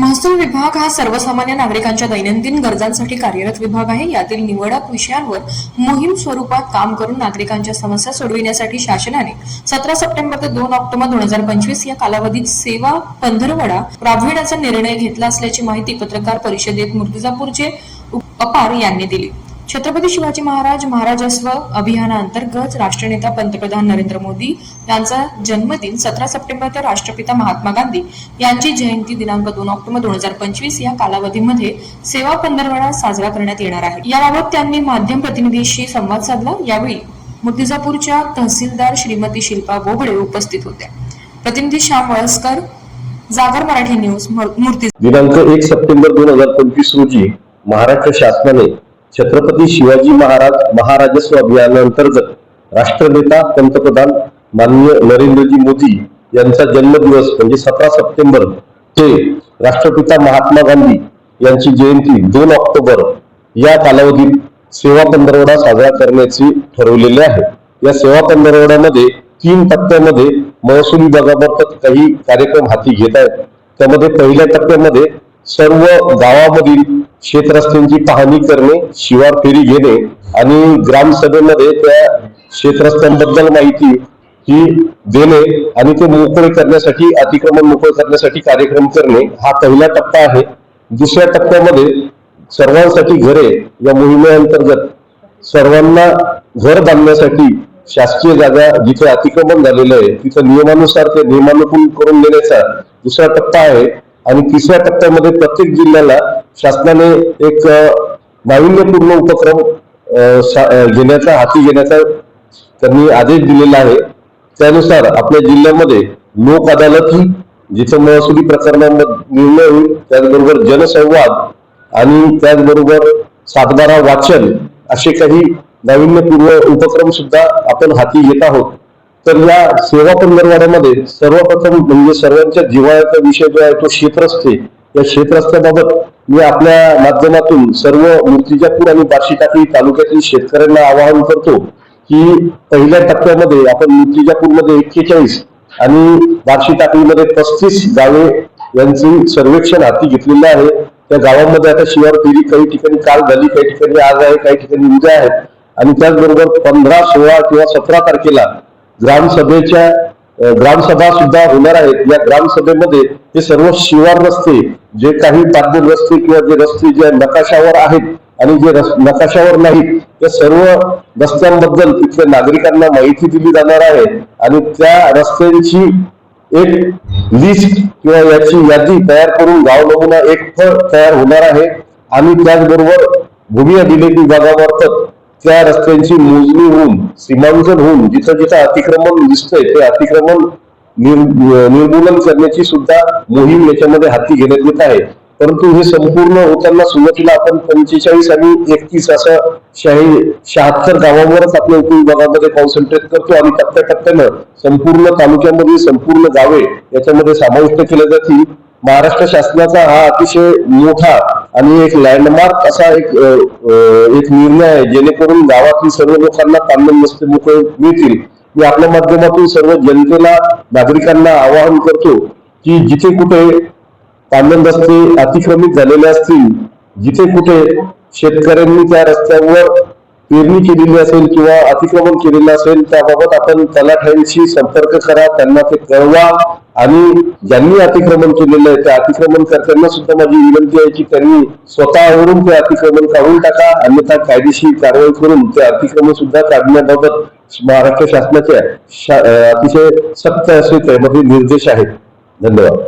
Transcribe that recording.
महसूल विभाग हा सर्वसामान्य नागरिकांच्या दैनंदिन गरजांसाठी कार्यरत विभाग आहे. यातील निवडक विषयांवर मोहीम स्वरूपात काम करून नागरिकांच्या समस्या सोडविण्यासाठी शासनाने सतरा सप्टेंबर ते दोन ऑक्टोबर दोन हजार पंचवीस या कालावधीत सेवा पंधरवडा राबविण्याचा निर्णय घेतला असल्याची माहिती पत्रकार परिषदेत मुर्तिजापूरचे उप- अपार यांनी दिली. छत्रपती शिवाजी महाराज महाराजस्व अभियानाअंतर्गत राष्ट्रनेता पंतप्रधान नरेंद्र मोदी यांचा जन्मदिन सतरा सप्टेंबर तर राष्ट्रपिता महात्मा गांधी यांची जयंती दिनांक दोन ऑक्टोबर दोन हजार पंचवीस या कालावधीमध्ये सेवा पंधरवडा साजरा करण्यात येणार आहे. याबाबत त्यांनी माध्यम प्रतिनिधीशी संवाद साधला. यावेळी मूर्तिजापूरच्या तहसीलदार श्रीमती शिल्पा बोबडे उपस्थित होत्या. प्रतिनिधी श्याम वळसकर जागर मराठी न्यूज मूर्ती दिनांक एक सप्टेंबर दोन हजार पंचवीस रोजी महाराष्ट्र शासनाने छत्रपती शिवाजी महाराज महाराजस्व अभियानांतर्गत राष्ट्रनेता पंतप्रधान माननीय नरेंद्रजी मोदी यांचा जन्मदिवस म्हणजे सतरा सप्टेंबर ते राष्ट्रपिता महात्मा गांधी यांची जयंती दोन ऑक्टोबर या कालावधीत सेवा पंधरवडा साजरा करण्याचे ठरवलेले आहे. या सेवा पंधरवड्यामध्ये तीन टप्प्यामध्ये महसूल विभागामार्फत काही कार्यक्रम हाती घेत आहेत. त्यामध्ये पहिल्या टप्प्यामध्ये सर्व गावामधील शेतरस्त्यांची पाहणी करणे शिवार फेरी घेणे आणि ग्रामसभेमध्ये त्या शेतरस्त्यांबद्दल माहिती ही देणे आणि ते मोकळे करण्यासाठी अतिक्रमण मोकळे करण्यासाठी कार्यक्रम करणे हा पहिला टप्पा आहे. दुसऱ्या टप्प्यामध्ये सर्वांसाठी घरे या मोहिमेअंतर्गत सर्वांना घर बांधण्यासाठी शासकीय जागा जिथे अतिक्रमण झालेलं आहे तिथं नियमानुसार ते नियमानुकूल करून देण्याचा दुसरा टप्पा आहे. आणि तिसऱ्या टप्प्यामध्ये प्रत्येक जिल्ह्याला शासनाने एक नाविन्यपूर्ण उपक्रम घेण्याचा हाती घेण्याचा त्यांनी आदेश दिलेला आहे. त्यानुसार आपल्या जिल्ह्यामध्ये लोक अदालत ही जिथं महसुली प्रकरणांमध्ये निर्णय होईल त्याचबरोबर जनसंवाद आणि त्याचबरोबर सातबारा वाचन असे काही नाविन्यपूर्ण उपक्रम सुद्धा आपण हाती घेत आहोत. तर या सेवा पंधरवाड्यामध्ये सर्वप्रथम म्हणजे सर्वांच्या जिव्हाळ्याचा विषय जो आहे तो शेतरस्ते या क्षेत्रस्त्याबाबत मी आपल्या माध्यमातून सर्व मूर्तिजापूर आणि बार्शी टाकळी तालुक्यातील शेतकऱ्यांना आवाहन करतो की पहिल्या टप्प्यामध्ये आपण मूर्तिजापूरमध्ये एक्केचाळीस आणि बार्शी टाकळीमध्ये पस्तीस गावे यांचे सर्वेक्षण हाती घेतलेले आहे. त्या गावामध्ये आता शिवार फेरी काही ठिकाणी काल झाली काही ठिकाणी आज आहे काही ठिकाणी उद्या आहे. आणि त्याचबरोबर पंधरा सोळा किंवा सतरा तारखेला ग्रामसभेच्या ग्रामसभा सुद्धा होणार आहेत. या ग्रामसभेमध्ये हे सर्व शिवार रस्ते जे काही पादल रस्ते किंवा जे रस्ते जे नकाशावर आहेत आणि जे नकाशावर नाहीत त्या सर्व रस्त्यांबद्दल तिथल्या नागरिकांना माहिती दिली जाणार आहे. आणि त्या रस्त्यांची एक लिस्ट किंवा याची यादी तयार करून गाव नमुना एक फळ तयार होणार आहे. आणि त्याचबरोबर भूमी अभिलेख विभागामार्फत त्या रस्त्यांची मोजणी होऊन सीमांकन होऊन जिथं जिथं अतिक्रमण दिसतंय ते अतिक्रमण निर्मूलन करण्याची सुद्धा मोहीम याच्यामध्ये हाती घेण्यात येत आहे. परंतु हे संपूर्ण होताना सुरुवातीला आपण पंचेचाळीस आणि एकतीस असं शाही शहात्तर गावांवरच आपल्या उपविभागामध्ये कॉन्सन्ट्रेट करतो आणि टप्प्याटप्प्यानं संपूर्ण तालुक्यामध्ये संपूर्ण गावे याच्यामध्ये समाविष्ट केल्या जातील. महाराष्ट्र शासनाचा हा अतिशय मोठा आणि एक लँडमार्क असा एक एक निर्णय आहे जेणेकरून गावातील सर्व लोकांना तांबे रस्ते मोकळे मिळतील. मी आपल्या माध्यमातून सर्व जनतेला नागरिकांना आवाहन करतो की जिथे कुठे तांबे रस्ते अतिक्रमित झालेले असतील जिथे कुठे शेतकऱ्यांनी त्या रस्त्यावर पेरणी केलेली असेल किंवा अतिक्रमण केलेलं असेल त्याबाबत आपण तलाठ्यांशी संपर्क करा त्यांना ते कळवा. आणि ज्यांनी अतिक्रमण केलेलं आहे त्या अतिक्रमण करताना सुद्धा माझी विनंती आहे की त्यांनी स्वतःवरून ते अतिक्रमण काढून टाका. अन्यथा कायदेशीर कारवाई करून ते अतिक्रमण सुद्धा काढण्याबाबत महाराष्ट्र शासनाचे शा- अतिशय सक्त असे त्यामध्ये निर्देश आहेत. धन्यवाद.